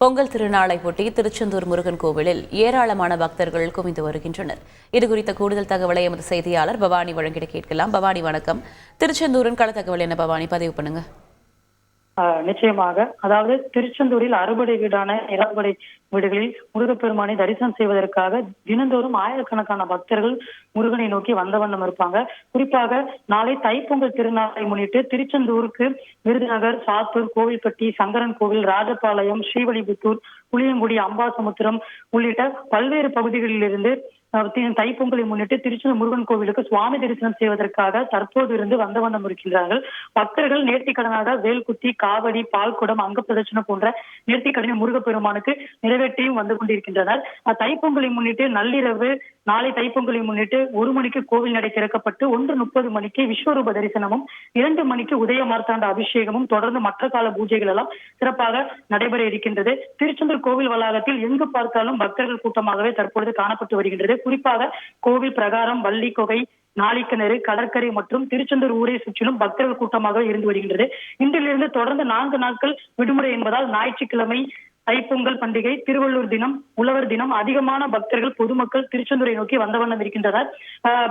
பொங்கல் திருநாளை ஒட்டி திருச்செந்தூர் முருகன் கோவிலில் ஏராளமான பக்தர்கள் குவிந்து வருகின்றனர். இது குறித்த கூடுதல் தகவலை எமது செய்தியாளர் பவானி வழங்கிட கேட்கலாம். பவானி வணக்கம். திருச்செந்தூரின் கள தகவல் என்ன பவானி? பதிவு பண்ணுங்க. நிச்சயமாக. அதாவது திருச்செந்தூரில் அறுபடை வீடான இளம்படை வீடுகளில் முருகப்பெருமானை தரிசனம் செய்வதற்காக தினந்தோறும் ஆயிரக்கணக்கான பக்தர்கள் முருகனை நோக்கி வந்த வண்ணம் இருப்பாங்க. குறிப்பாக நாளை தைப்பொங்கல் திருநாளை முன்னிட்டு திருச்செந்தூருக்கு விருதுநகர் சாத்தூர் கோவில்பட்டி சங்கரன் கோவில் ராஜபாளையம் ஸ்ரீவலிபுத்தூர் புளியங்குடி அம்பாசமுத்திரம் உள்ளிட்ட பல்வேறு பகுதிகளிலிருந்து தைப்பொங்கலை முன்னிட்டு திருச்செந்தூர் முருகன் கோவிலுக்கு சுவாமி தரிசனம் செய்வதற்காக தற்போது இருந்து வந்த வண்ணம் இருக்கின்றார்கள். பக்தர்கள் நேர்த்திக்கடனாக வேல்குத்தி காவடி பால்குடம் அங்க பிரதட்சணம் போன்ற நேர்த்திக்கடனை முருகப்பெருமானுக்கு நிறைவேற்றியும் வந்து கொண்டிருக்கின்றனர். தைப்பொங்கலை முன்னிட்டு நள்ளிரவு நாளை தைப்பொங்கலை முன்னிட்டு ஒரு மணிக்கு கோவில் நடை திறக்கப்பட்டு ஒன்று முப்பது மணிக்கு விஸ்வரூப தரிசனமும் இரண்டு மணிக்கு உதய மார்த்தாண்ட அபிஷேகமும் தொடர்ந்து மற்ற கால பூஜைகள் எல்லாம் சிறப்பாக நடைபெற இருக்கின்றது. திருச்செந்தூர் கோவில் வளாகத்தில் எங்கு பார்த்தாலும் பக்தர்கள் கூட்டமாகவே தற்பொழுது காணப்பட்டு வருகின்றது. குறிப்பாக கோவில் பிரகாரம் வள்ளி கொகை நாளிக்கிணறு கடற்கரை மற்றும் திருச்செந்தூர் ஊரை சுற்றிலும் பக்தர்கள் கூட்டமாக இருந்து வருகின்றது. இன்றிலிருந்து தொடர்ந்து நான்கு நாட்கள் விடுமுறை என்பதால் ஞாயிற்றுக்கிழமை தைப்பொங்கல் பண்டிகை திருவள்ளூர் தினம் உழவர் தினம் அதிகமான பக்தர்கள் பொதுமக்கள் திருச்செந்தூரை நோக்கி வந்த வண்ணம் இருக்கின்றனர்.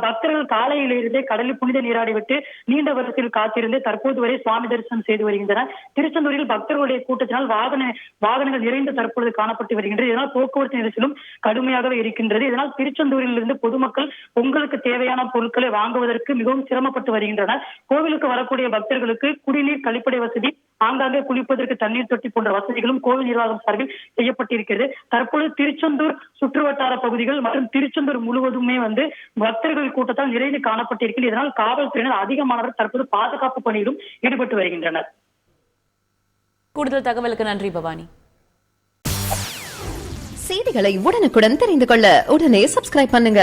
பக்தர்கள் காலையிலிருந்தே கடலில் புனித நீராடி விட்டு நீண்ட வரிசையில் காத்திருந்து தற்போது வரை சுவாமி தரிசனம் செய்து வருகின்றனர். திருச்செந்தூரில் பக்தர்களுடைய கூட்டத்தினால் வாகன வாகனங்கள் நிறைந்து தற்பொழுது காணப்பட்டு வருகின்றது இதனால் போக்குவரத்து நெரிசலும் கடுமையாகவே இருக்கின்றது. இதனால் திருச்செந்தூரில் இருந்து பொதுமக்கள் பொங்கலுக்கு தேவையான பொருட்களை வாங்குவதற்கு மிகவும் சிரமப்பட்டு வருகின்றனர். கோவிலுக்கு வரக்கூடிய பக்தர்களுக்கு குடிநீர் கழிப்படை வசதி ஆங்காங்கே குளிப்பதற்கு தண்ணீர் தொட்டி போன்ற வசதிகளும் கோவில் நிர்வாகம் சார்பில் செய்யப்பட்டிருக்கிறது. தற்பொழுது திருச்செந்தூர் சுற்றுவட்டார பகுதிகள் மற்றும் திருச்செந்தூர் முழுவதுமே வந்து பக்தர்கள் கூட்டத்தால் நிறைந்து காணப்பட்டிருக்கிறது. இதனால் காவல்துறையினர் அதிகமானவர் தற்போது பாதுகாப்பு பணியிலும் ஈடுபட்டு வருகின்றனர். கூடுதல் தகவலுக்கு நன்றி பவானி. செய்திகளை உடனுக்குடன் தெரிந்து கொள்ள உடனே சப்ஸ்கிரைப் பண்ணுங்க.